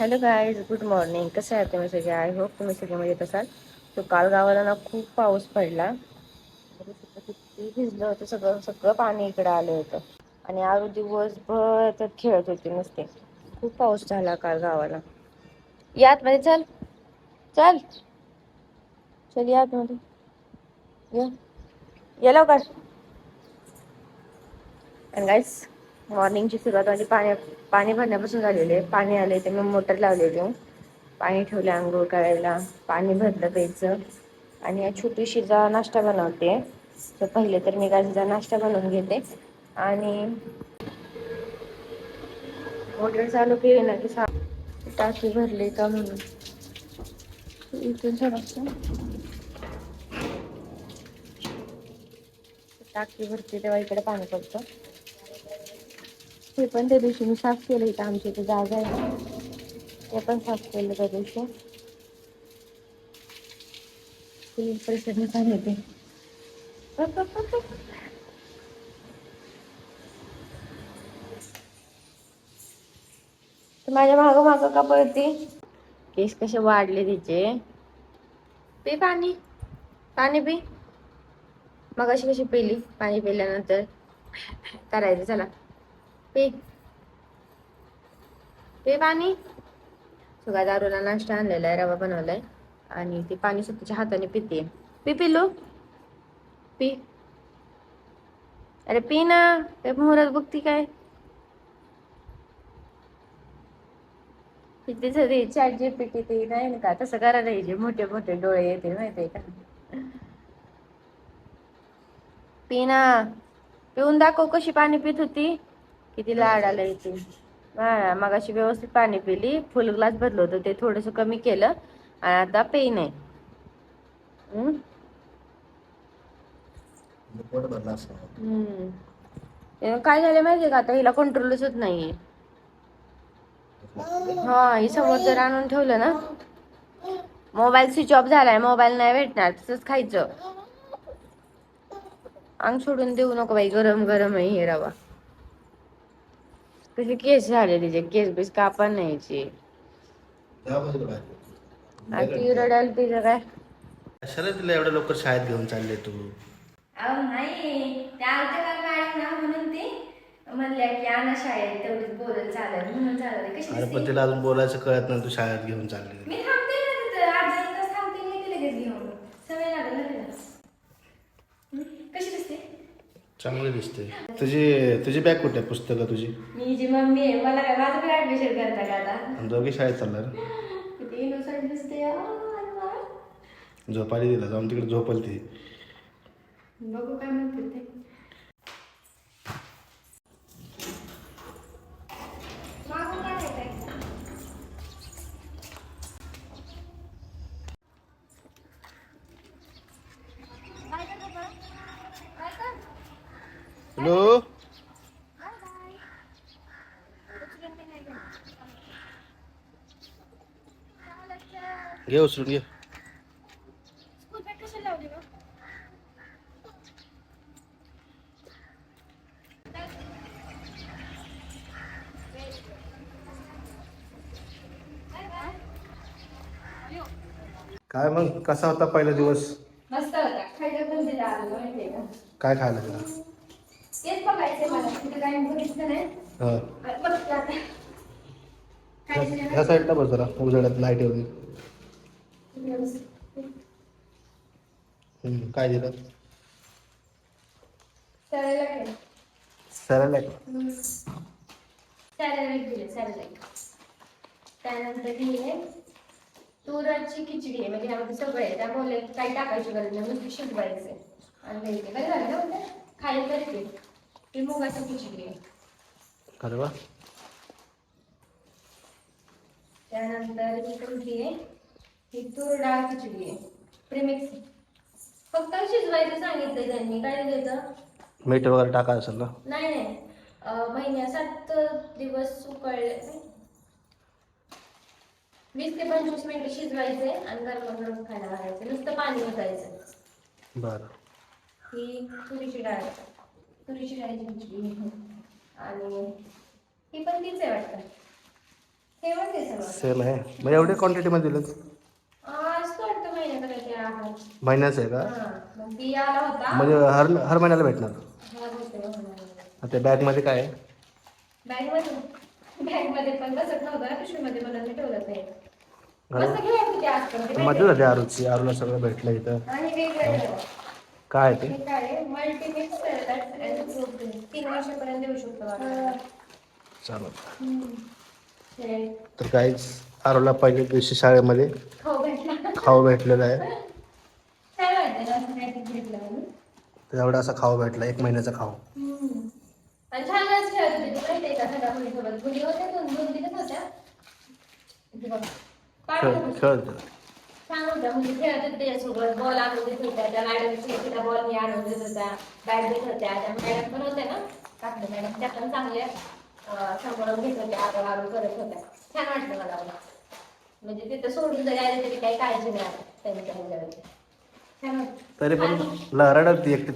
Hello guys good morning. कसं आहे तुम्ही सगळे? आय होप तुम्ही सगळे मजेत असाल. तो काल गावाला ना खूप पाऊस पडला. किती भिजलं होतं सगळं सगळं पाणी इकडं आलं होतं. आणि आरू दिवसभर तर खेळत होते नुसते. खूप पाऊस झाला काल गावाला. या आतमध्ये चल. चल. चल या आतमध्ये. या. लवकर. आणि गाईस मॉर्निंगची सुरुवात माझी पाणी पाणी भरण्यापासून झालेली आहे. पाणी आले ते मी मोटर लावलेली पाणी ठेवले आंघोळ करायला पाणी भरलं प्यायचं. आणि या छोटीशीचा नाश्ता बनवते. तर पहिले तर मी गाजीचा नाश्ता बनवून घेते. आणि मोटर चालू केली ना की सा टाकी भरली का म्हणून. इथून थोडंसं. टाकी भरते तेव्हा इकडे पाणी पडतं. हे पण त्या दिवशी मी साफ केलं इथं आमच्या इथे जागा आहे. ते पण साफ केलं त्या दिवशी. पैसे पाणी येते. माझ्या माग माग का पळते? केस कसे वाढले तिचे. पी पाणी. पाणी पी. मग अशी कशी पिली? पाणी पिल्यानंतर. करायचं चला. पे. पे पाणी. सुगा दारूला नाश्ता आणलेला आहे रवा बनवलाय. आणि ते पाणी स्वतःच्या हाताने पिते. पी पिलो पी. अरे पी ना ते मोहरात बघती काय? किती चॅट जी पिटी ते नाही ना का तसं करा नाही जे मोठे मोठे डोळे येते माहितीये का? पी ना. पिऊन दाखव कशी पाणी पित होती. किती लाड आलं इथे. हा मग अशी व्यवस्थित पाणी पिली फुल ग्लास भरलं होतं ते थोडस कमी केलं आणि आता पे नाही काय झालं माहितीये का आता? हिला कंट्रोलच होत नाहीये. हा ही समोर जर आणून ठेवलं ना मोबाईल स्विच ऑफ झालाय मोबाईल नाही भेटणार तसंच खायचं. अंग सोडून देऊ नको बाई गरम गरम आहे हे रवा. कशी केस झाले तिचे केस बीस कापा न्यायची. आणि ती रडायला तिचं काय कशाला तिला एवढ्या लवकर शाळेत घेऊन चालले तू अहो नाही त्या आलत्या काल मॅडम ना म्हणून ते म्हणल्या की आणा शाळेत तेवढीच बोलत चालत म्हणून चालत कशी अरे पण? तिला अजून बोलायचं कळत नाही तू शाळेत घेऊन चालली मी थांबते ना तिथं अर्धा एक तास थांबते मी ती लगेच घेऊन सवय लागेल ना तिला हं? कशी दिसते चांगली दिसते. तुझी तुझी बॅग कुठे आहे? पुस्तकं तुझी? मी जी मम्मी आहे मला काय माझं पण ऍडमिशन करता का आता? दोघी शाळेत चालणार? किती दिसते. झोपाली तिला जाऊन तिकडे झोपल ती बघू काय म्हणते ते मागून काय आहे काय? हॅलो घे उचलून घे काय मग? कसा होता पहिला दिवस? मस्त होता. खायला पण दिला आलो माहितीये का? काय खायला तिला तेच बघायचंय मला तिथे काही बघितलं नाही हा. काय ह्या साईडला बस जरा. उजाड्यात लाइट होती काय दिलं सॅलड दिले? त्यानंतर दिले तुराची खिचडी आहे. म्हणजे ह्यामध्ये सगळं आहे. त्यामुळे काही टाकायची गरज नाही. नुसती शिजवायचे आणि काय झालं ना म्हणजे खायला तरी ते मुगाची खिचडी आहे. अरे वा त्यानंतर ही कोणती आहे? ही तूर डाळ खिचडी आहे. प्रेमिक्स. फक्त शिजवायचं सांगितलं त्यांनी. काय द्यायचं मीठ वगैरे टाका असेल ना? नाही नाही. अं, महिन्या सात दिवस उकळले. वीस ते पंचवीस मिनिटं शिजवायचे आणि गरम गरम खायला घालायचं. नुसतं पाणी ओतायचं. बरं. ही तुरीची डाळ तुरीची डाळीची खिचडी आणि ही पण तीच आहे वाटतं. आहे सेम आहे. मग एवढे क्वांटिटीमध्ये दिलं वाटतं आहार महिन्याचं आहे का? हा मग ती आला होता. म्हणजे हर हर महिन्याला भेटणार? हा. आणि त्या बॅगमध्ये काय आहे? बॅगमध्ये? बॅगमध्ये पण बसत नव्हतं ना पिशवीमध्ये म्हणून मी ठेवलं नाही. अरे. मस्त घेऊन होती आजपर्यंत मजा झाली आरूची आरूला सगळं भेटलं इथं. आणि वेगवेगळं. काय आहे ते? हे काय तीन वर्षापर्यंत देऊ शकतो बाळाला. चालेल. तर काहीच आरूला पहिल्या दिवशी शाळेमध्ये खाऊ भेटला. खाऊ भेटलेला आहे. काय वाटतं ना असं काहीतरी भेटलं म्हणून? तर एवढा असा खाऊ भेटला एक महिन्याचा खाऊ. हम्म. आणि छानच खेळत होती ती माहितीये का? सगळ्या मुलीसोबत मुली होत्या दोन दोन तीनच होत्या. इथे बघ. खेळ पाठवलं. खेळत छान होत्या मुली खेळत होत्या त्याच्यासोबत बॉल आणून देत होत्या. त्या मॅडम तिला बॉल मी आणून देत होत्या. बॅट देत होत्या. त्या मॅडम पण होत्या ना? काकडे मॅडम त्या पण चांगल्या सांभाळून घेत होत्या. करत होत्या. छान वाटलं मला मला. म्हणजे तिथं सोडून जरी आले तरी काही काळजी नाही त्यांच्या ह्याच्यावरती. छान वाटलं. तरी पण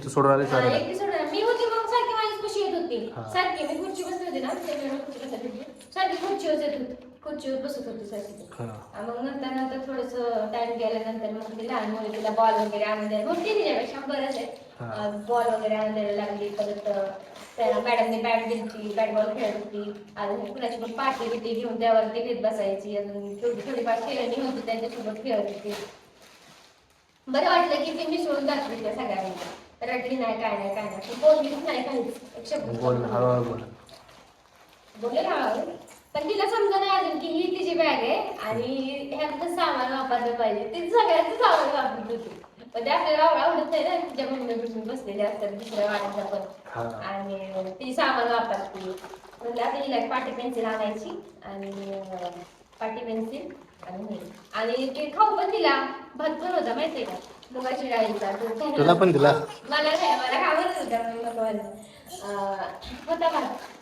सोडून आली हा, सर. एकटी सोडणार. मी होती मग सारखी माझीच खुशी येत होती. हा. सारखी मी खुर्ची बसली होती ना? खुर्ची बसत होती. सारखी खुर्चीवर येत होती. खुर्चीवर बसत होती आणि मग नंतर नंतर थोडस टाइम गेल्यानंतर मग ती लहान मुली तिला बॉल वगैरे आणून द्यायला होती तिच्यापेक्षा बरंच. आहे. बॉल वगैरे आणून द्यायला लागली परत त्याला मॅडमने बॅट दिली बॅट बॉल खेळत होती. आणि कुणाची पण पाठी बिटी घेऊन त्यावरती घेत बसायची अजून थोडी थोडीफार खेळणी होती त्यांच्यासोबत खेळत होती. बरं वाटलं की ती मिसळून दाखवली त्या सगळ्यांना. रडली नाही काय नाही काय नाही. बोललीच नाही काहीच. एक शब्द बोल हळूहळू बोल. बोलले हळूहळू. पण तिला समजा नाही अजून की ही तिची बॅग आहे आणि ह्यातलं सामान वापरलं पाहिजे. ती सगळ्याचं सामान वापरत होती. पण ते आपल्याला आवड आवडत नाही ना तिच्या मम्मी बसून बसलेले असतात दुसऱ्या वाड्याचा पण. आणि ती सामान वापरते. म्हणजे आता हिला पाटी पेन्सिल आणायची आणि पाटी पेन्सिल आणि. आणि ते खाऊ पण दिला भात पण होता माहितीये का? मुगाची डाळीचा. तुला पण दिला? मला नाही मला खावत होता होता भात.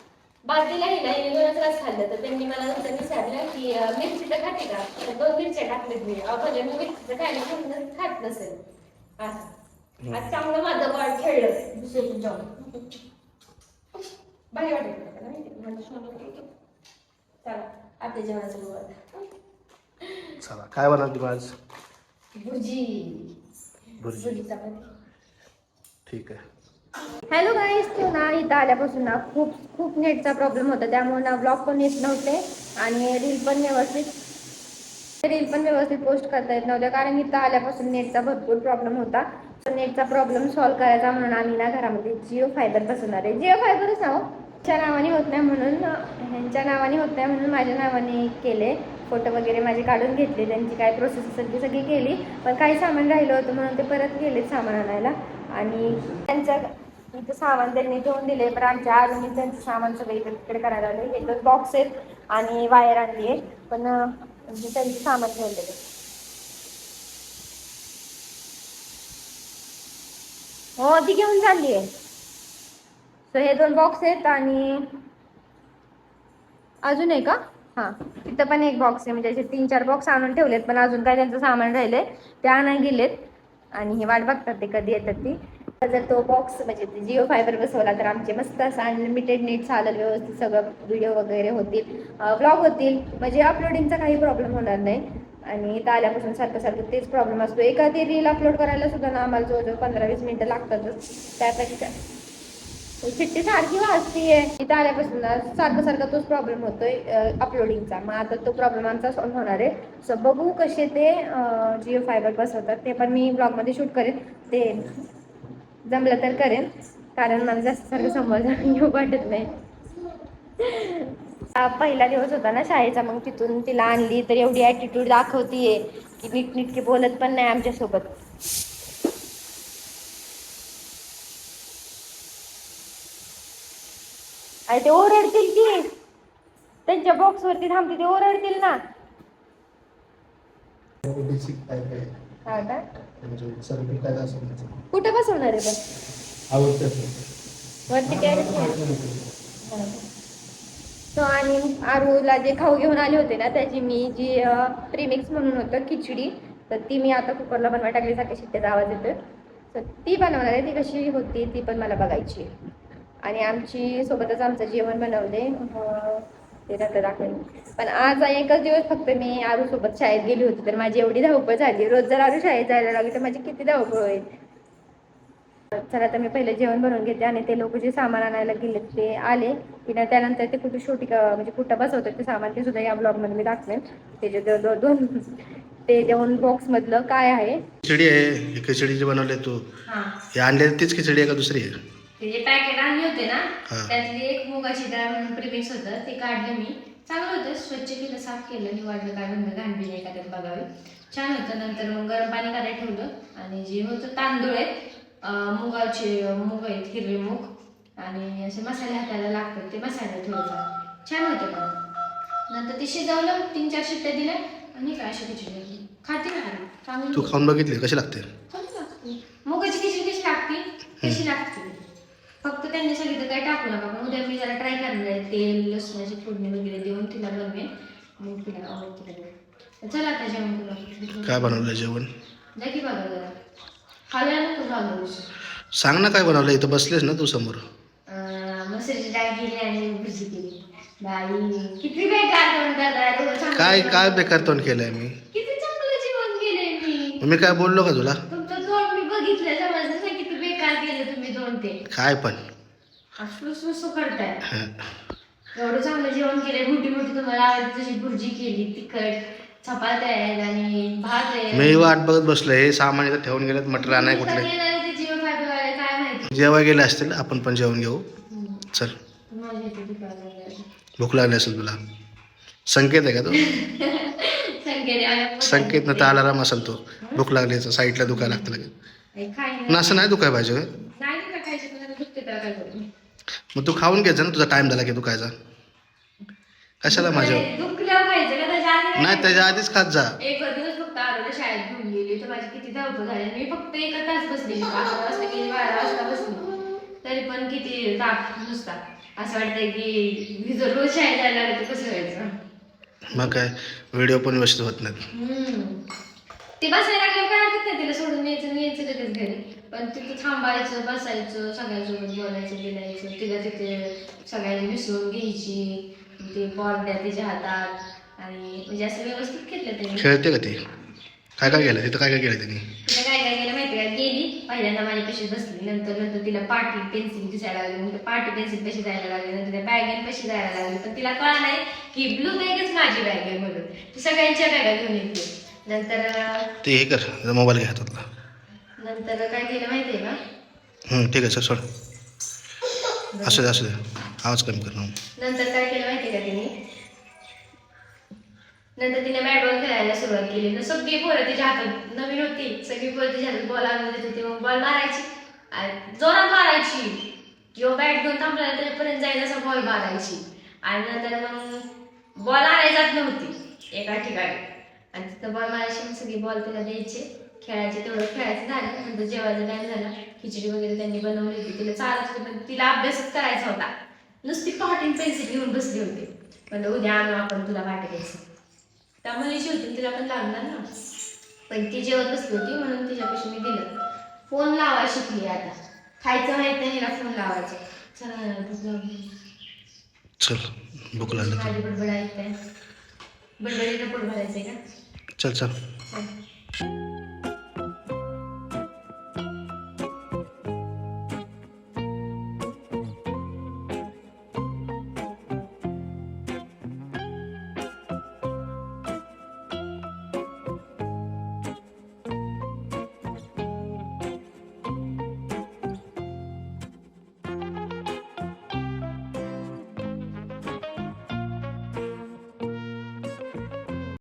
भात दिला हिला हिने दोनच रस खाल्लं तर त्यांनी मला नंतर विचारलं की मिरची तर खाते का? तर दोन मिरच्या टाकल्यात मी. म्हणजे मी मिरची खायला म्हणून खात नसेल असं. आज चांगलं माझं बॉल खेळलं. दुसरं माहिती? माझं सोनं होतं. चला आपल्या जेवणाचं बोल चला काय बनवते मग आज? भुर्जी. भुजी चपाती. ठीक आहे. हॅलो गाईस तो ना इथं आल्यापासून ना खूप खूप नेटचा प्रॉब्लेम होता. त्यामुळे ना ब्लॉग पण येत नव्हते आणि रील पण व्यवस्थित रील पण व्यवस्थित पोस्ट करता येत नव्हत्या कारण इथं आल्यापासून नेटचा भरपूर प्रॉब्लेम होता. तर नेटचा प्रॉब्लेम सॉल्व्ह करायचा म्हणून आम्ही ना घरामध्ये जिओ फायबर बसवणार आहे. जिओ फायबरच नाव च्या नावाने होत नाही म्हणून ह्यांच्या नावाने होत नाही म्हणून माझ्या नावाने केले. फोटो वगैरे माझे काढून घेतले. त्यांची काय प्रोसेस असेल ती सगळी केली. पण काही सामान राहिलं होतं म्हणून ते परत गेले सामान आणायला. आणि त्यांचं इथं सामान त्यांनी ठेवून दिले पण आमच्या आजून त्यांचं सामान सगळं इकडे तिकडे करायला आले हे दोन बॉक्स आहेत आणि वायर आणली आहे. पण म्हणजे त्यांचं सामान ठेवलेलं हो ती घेऊन चालली आहे. सो हे दोन बॉक्स आहेत आणि अजून आहे का हां तिथं पण एक बॉक्स आहे. म्हणजे असे तीन चार बॉक्स आणून ठेवलेत पण अजून काय त्यांचं सामान राहिलंय ते आणायला गेलेत. आणि हे वाट बघतात ते कधी येतात ती. जर तो बॉक्स म्हणजे जिओ फायबर बसवला तर आमचे मस्त असं अनलिमिटेड नेट चालेल व्यवस्थित सगळं व्हिडिओ वगैरे होतील ब्लॉग होतील. म्हणजे अपलोडिंगचा काही प्रॉब्लेम होणार नाही. आणि इथं आल्यापासून सारखं सारखं तेच प्रॉब्लेम असतो. एखादी रील अपलोड करायला सुद्धा ना आम्हाला जवळजवळ पंधरा वीस मिनिटं लागतातच त्यापेक्षा. चिठ्ठी सारखी वाजतीये इथं आल्यापासून ना सारखं सारखं तोच प्रॉब्लेम होतोय अपलोडिंगचा मग आता तो प्रॉब्लेम आमचा सॉल्व्ह होणार आहे. सो बघू कसे ते जिओ फायबर बसवतात. ते पण मी ब्लॉगमध्ये शूट करेन. ते जमलं तर करेन कारण मला जास्त सारखं समोर येऊ वाटत नाही. पहिला दिवस होता ना शाळेचा मग तिथून तिला आणली तर एवढी ॲटिट्यूड दाखवतीये की नीटनीटकी बोलत पण नाही आमच्यासोबत. अरे ते ओरडतील की त्यांच्या बॉक्स वरती थांबते ते ओरडतील ना. हा का कुठे बसवणार आहे पण वरती काय तो. आणि आरूला जे खाऊ घेऊन आले होते ना त्याची मी जी प्रीमिक्स म्हणून होतं खिचडी तर ती मी आता कुकरला बनवायला टाकली सारखी शिट्ट्याचा आवाज येतोय. तर ती बनवणार आहे ती कशी होती ती पण मला बघायची आहे. आणि आमची सोबतच आमचं जेवण बनवले ते नंतर दाखवेन. पण आज एकच दिवस फक्त मी आरू सोबत शाळेत गेली होती तर माझी एवढी धावपळ झाली. रोज जर आरू शाळेत जायला लागली तर माझी किती धावपळ होईल? चला तर मी पहिले जेवण बनवून घेते आणि ते लोक जे सामान आणायला गेले ते आले. की नाही त्यानंतर ते कुठे छोटी म्हणजे कुठं बसवतात ते सामान ते सुद्धा या ब्लॉगमध्ये मी दाखवेन. त्याचे दोन ते दोन बॉक्स मधलं काय आहे. खिचडी आहे खिचडी जी बनवली तू. हा. हे आणलेली तीच खिचडी आहे का दुसरी आहे? ते जे पॅकेट आणले होते ना हा. त्यातली एक मुगाची डाळ म्हणून प्रिमिक्स होतं ते काढलं मी चांगलं होतं स्वच्छ केलं साफ केलं निवाडलं काय म्हणलं घाण बिन एखाद्यात बघावी छान होतं नंतर मग गरम पाणी करायला ठेवलं आणि जे होतं तांदूळ आहेत अं, मुगाचे मुग आहेत हिरवे मूग आणि असे मसाले हाताला लागतात ते मसाले थोडंफार छान होते पण नंतर ते शिजवलं तीन चार शिट्ट्या दिल्या आणि काय अशी खिचडी झाली. खाते ना. चांगली तू. खाऊन बघितली कशी लागते. मुगाची खिचडी कशी लागते तशी लागते फक्त त्यांनी सांगितलं काय टाकू नका पण उद्या मी जरा ट्राय करणार आहे तेल लसणाची फोडणी वगैरे देऊन तिला बनवेन. मग तिला आवडते तिला चला आता जेवण करू काय बनवलं जेवण? जा की बघा जरा. खायला नको झालं सांग ना काय बनवलं इथं बसलेस ना तू समोर. मसरीची डाळ केली आणि भजी केली. बाई किती बेकार जेवण करताय तुम्हाला चांगलं काय काय बेकार तोंड केलंय मी? किती चांगलं जेवण केलंय मी. मी काय बोललो का तुला? तुमचं दोन मी बघितलं समजलं ना किती बेकार केलं तुम्ही दोन ते. काय पण. असं करताय. हं. एवढं चांगलं जेवण केलंय मोठी मोठी तुम्हाला आवडते तशी भुर्जी केली तिखट चपात्या आहेत आणि भात आहे. मी वाट बघत बसलोय हे सामान इथं ठेवून गेलेत मटर आणाय कुठले? जीवन काय माहिती? जेव्हा गेले असतील आपण पण जेवण घेऊ. हम्म. चल. माझ्या इथे दुकान आहे. भूक लागली असेल तुला. संकेत आहे का तो? संकेत आहे. संकेत न तर अलाराम असेल तो. भूक लागली साईडला दुखायला लागतं लगेच. नाही. ना असं नाही दुखाय पाहिजे होय. नाही ना खायचं पण दुखते त्याला काय करू मग तू खाऊन घ्यायचं ना तुझा टाइम झाला की दुखायचा. कशाला माझ्या खायचं का त्याच्या आधी काय नाही त्याच्या आधीच खात जा. एक दिवस फक्त आरोग्य शाळेत घेऊन गेली तर माझी किती धावपळ झाली. मी फक्त एक तास अकरा वाजता गेली बारा वाजता बसली. तरी पण किती ताप नुसता. असं वाटतंय की मी जर रोज शाळेत जायला लागले तर कसं व्हायचं? मग काय व्हिडिओ पण व्यवस्थित होत हम्म. ते बसायला लागल्यावर काय हरकत नाही तिला सोडून यायचं आणि यायचं लगेच घरी. पण तिथे थांबायचं बसायचं सगळ्यांसोबत बोलायचं बिलायचं तिला तिथे सगळ्यांनी मिसळून घ्यायची. ते बॉल द्या तिच्या हातात आणि म्हणजे असं व्यवस्थित घेतलं त्यांनी. खेळते का ती? काय काय केलं? तिथं काय काय केलं त्यांनी? तिला काय काय केलं माहिती का? गेली पहिल्यांदा माझ्या कशी बसली नंतर नंतर तिला पाटी पेन्सिल दिसायला लागली. मग पाटी पेन्सिल कशी जायला लागली नंतर त्या बॅगेन कशी जायला लागली. पण तिला कळा नाही की ब्लू बॅगच माझी बॅग आहे म्हणून. ती सगळ्यांच्या बॅगा घेऊन येते. नंतर ते हे कर मोबाईल घे हातातला. नंतर काय केलं माहितीये का? हं, ठीक आहे सर सोड. असू दे असू दे. आवाज कमी कर नंतर काय केलं माहितीये का तिने? नंतर तिने बॅट बॉल खेळायला सुरुवात केली. ना सगळी पोरं तिच्या हातात नवीन होती. सगळी पोरं तिच्या हातात बॉल आणून देत होती. मग बॉल मारायची. आणि जोरात मारायची. किंवा बॅट घेऊन थांबला त्यापर्यंत जाईल असा बॉल मारायची. आणि नंतर मग बॉल आणायला जात नव्हती. एका ठिकाणी. आणि तिथं बॉल मारायची मग सगळी बॉल तिला द्यायचे. खेळायचे तेवढं खेळायचं झालं. नंतर जेवायचं टाइम झाला. खिचडी वगैरे त्यांनी बनवली होती. तिला चालत होती पण तिला अभ्यासच करायचा होता. नुसती कॉटिंग पेन्सिल घेऊन बसली होती. म्हणलं उद्या आणू आपण तुला वाटायचं त्यामुळे होती तिला पण लागणार ना. पण ती जेवत बसली होती म्हणून तिच्यापाशी मी दिलं. फोन लावा शिकली आता. खायचं माहीत नाही हिला फोन लावायचं. चला भूक लागली. चल भूक लागली माझी बडबड ऐकताय. बडबडीनं पोट भरायचंय का? चल. चल.